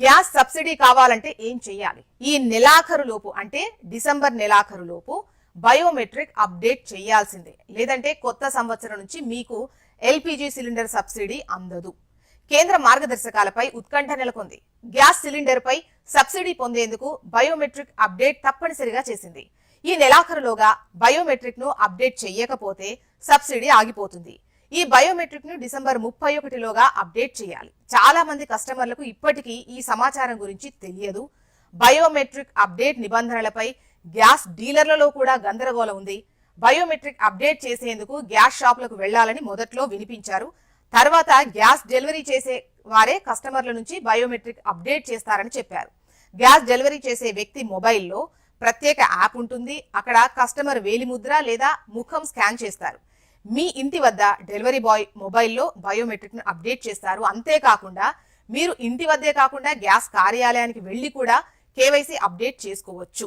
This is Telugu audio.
గ్యాస్ సబ్సిడీ కావాలంటే ఏం చేయాలి ఈ నెలాఖరు లోపు అంటే డిసెంబర్ నెలాఖరు లోపు బయోమెట్రిక్ అప్డేట్ చేయాల్సిందే లేదంటే కొత్త సంవత్సరం నుంచి మీకు ఎల్పిజి సిలిండర్ సబ్సిడీ అందదు. కేంద్ర మార్గదర్శకాలపై ఉత్కంఠ నెలకొంది. గ్యాస్ సిలిండర్ పై సబ్సిడీ పొందేందుకు బయోమెట్రిక్ అప్డేట్ తప్పనిసరిగా చేసింది. ఈ నెలాఖరులోగా బయోమెట్రిక్ను అప్డేట్ చేయకపోతే సబ్సిడీ ఆగిపోతుంది. ఈ బయోమెట్రిక్ను డిసెంబర్ ముప్పై ఒకటిలోగా అప్డేట్ చేయాలి. చాలా మంది కస్టమర్లకు ఇప్పటికీ ఈ సమాచారం గురించి తెలియదు. బయోమెట్రిక్ అప్డేట్ నిబంధనలపై గ్యాస్ డీలర్లలో కూడా గందరగోళం ఉంది. బయోమెట్రిక్ అప్డేట్ చేసేందుకు గ్యాస్ షాపులకు వెళ్ళాలని మొదట్లో వినిపించారు. తర్వాత గ్యాస్ డెలివరీ చేసే వారే కస్టమర్ల నుంచి బయోమెట్రిక్ అప్డేట్ చేస్తారని చెప్పారు. గ్యాస్ డెలివరీ చేసే వ్యక్తి మొబైల్లో ప్రత్యేక యాప్ ఉంటుంది. అక్కడ కస్టమర్ వేలిముద్ర లేదా ముఖం స్కాన్ చేస్తారు. మీ ఇంటి వద్ద డెలివరీ బాయ్ మొబైల్లో బయోమెట్రిక్ను అప్డేట్ చేస్తారు. అంతేకాకుండా మీరు ఇంటి వద్దే కాకుండా గ్యాస్ కార్యాలయానికి వెళ్ళి కూడా కేవైసీ అప్డేట్ చేసుకోవచ్చు.